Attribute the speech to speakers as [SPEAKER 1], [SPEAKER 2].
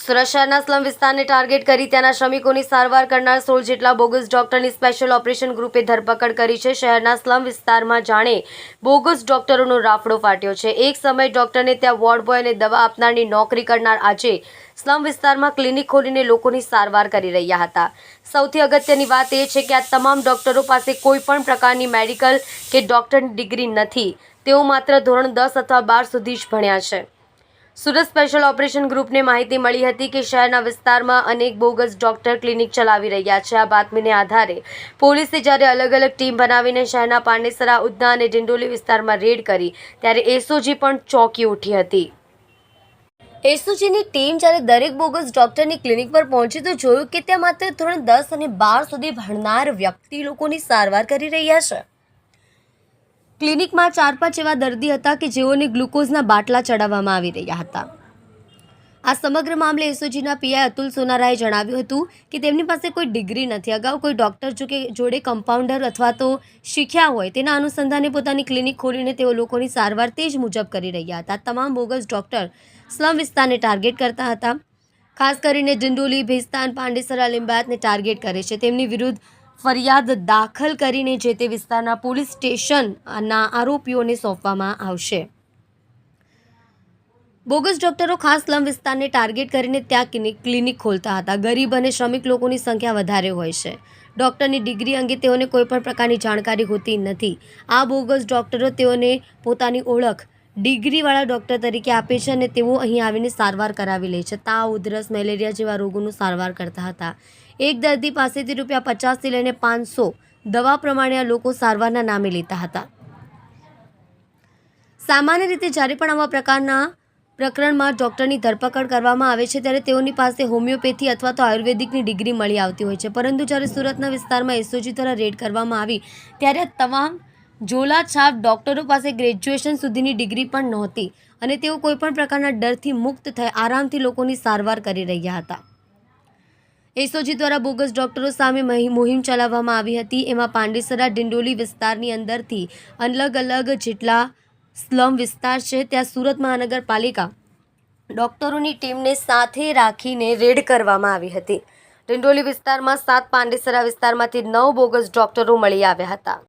[SPEAKER 1] Surat slum વિસ્તારને target કરી ત્યાંના શ્રમિકોની સારવાર કરનાર સોળ જેટલા બોગસ ડોક્ટરની સ્પેશિયલ ઓપરેશન ગ્રુપે ધરપકડ કરી છે. શહેરના સ્લમ વિસ્તારમાં જાણે બોગસ ડોક્ટરોનો રાફડો ફાટ્યો છે. એક સમય ડોક્ટરને ત્યાં વોર્ડ બોય અને દવા આપનારની નોકરી કરનાર આજે સ્લમ વિસ્તારમાં ક્લિનિક ખોલીને લોકોની સારવાર કરી રહ્યા હતા. સૌથી અગત્યની વાત એ છે કે આ તમામ ડોક્ટરો પાસે કોઈ પણ પ્રકારની મેડિકલ કે ડોક્ટરની ડિગ્રી નથી. તેઓ માત્ર ધોરણ દસ અથવા બાર સુધી જ ભણ્યા છે. સુરત સ્પેશિયલ ઓપરેશન ગ્રુપને માહિતી મળી હતી કે શહેરના વિસ્તારમાં અનેક બોગસ ડોક્ટર ક્લિનિક ચલાવી રહ્યા છે. આ બાતમીને આધારે પોલીસે જ્યારે અલગ અલગ ટીમ બનાવીને શહેરના પાંડેસરા, ઉધના અને ડિંડોલી વિસ્તારમાં રેડ કરી, ત્યારે એસઓજી પણ ચોંકી ઉઠી હતી. એસઓજીની ટીમ જ્યારે દરેક બોગસ ડોક્ટરની ક્લિનિક પર પહોંચી, તો જોયું કે ત્યાં માત્ર ધોરણ દસ અને બાર સુધી ભણનાર વ્યક્તિ લોકોની સારવાર કરી રહ્યા છે. ક્લિનિકમાં ચાર પાંચ એવા દર્દી હતા કે જેઓને ગ્લુકોઝના બાટલા ચડાવવામાં આવી રહ્યા હતા. આ સમગ્ર મામલે એસઓજીના પીઆઈ અતુલ સોનારાએ જણાવ્યું હતું કે તેમની પાસે કોઈ ડિગ્રી નથી. અગાઉ કોઈ ડૉક્ટર જો કે જોડે કમ્પાઉન્ડર અથવા તો શીખ્યા હોય તેના અનુસંધાને પોતાની ક્લિનિક ખોલીને તેઓ લોકોની સારવાર તે જ મુજબ કરી રહ્યા હતા. તમામ બોગસ ડૉક્ટર સ્લમ વિસ્તારને ટાર્ગેટ કરતા હતા. ખાસ કરીને ડિંડોલી ભેસ્તાન, પાંડેસરા, લિંબાયતને ટાર્ગેટ કરે છે. તેમની વિરુદ્ધ ફરિયાદ દાખલ કરીને જે તે વિસ્તારના પોલીસ સ્ટેશનના આરોપીઓને સોંપવામાં આવશે. બોગસ ડોક્ટરો ખાસ સ્લમ વિસ્તારને ટાર્ગેટ કરીને ત્યાં ક્લિનિક ખોલતા હતા. ગરીબ અને શ્રમિક લોકોની સંખ્યા વધારે હોય છે. ડૉક્ટરની ડિગ્રી અંગે તેઓને કોઈપણ પ્રકારની જાણકારી હોતી નથી. આ બોગસ ડૉક્ટરો તેઓને પોતાની ઓળખ ડિગ્રીવાળા ડૉક્ટર તરીકે આપે છે અને તેઓ અહીં આવીને સારવાર કરાવી લે છે. તાવ, ઉધરસ, મેલેરિયા જેવા રોગોનું સારવાર કરતા હતા. એક દર્દી પાસેથી રૂપિયા પચાસથી લઈને પાંચસો દવા પ્રમાણે આ લોકો સારવારના નામે લેતા હતા. સામાન્ય રીતે જ્યારે પણ આવા પ્રકારના પ્રકરણમાં ડૉક્ટરની ધરપકડ કરવામાં આવે છે, ત્યારે તેઓની પાસે હોમિયોપેથી અથવા તો આયુર્વેદિકની ડિગ્રી મળી આવતી હોય છે. પરંતુ જ્યારે સુરતના વિસ્તારમાં એસઓજી દ્વારા રેડ કરવામાં આવી, ત્યારે તમામ ઝોલા છાપ ડૉક્ટરો પાસે ગ્રેજ્યુએશન સુધીની ડિગ્રી પણ નહોતી અને તેઓ કોઈપણ પ્રકારના ડરથી મુક્ત થઈ આરામથી લોકોની સારવાર કરી રહ્યા હતા. એસઓજી દ્વારા બોગસ ડોક્ટરો સામે મહી- મુહિમ ચલાવવામાં આવી હતી. એમાં પાંડેસરા ડિંડોલી વિસ્તારની અંદરથી અલગ અલગ જેટલા સ્લમ વિસ્તાર છે, ત્યાં સુરત મહાનગરપાલિકા ડોક્ટરોની ટીમને સાથે રાખીને રેડ કરવામાં આવી હતી. ડિંડોલી વિસ્તારમાં સાત, પાંડેસરા વિસ્તારમાંથી નવ બોગસ ડોક્ટરો મળી આવ્યા હતા.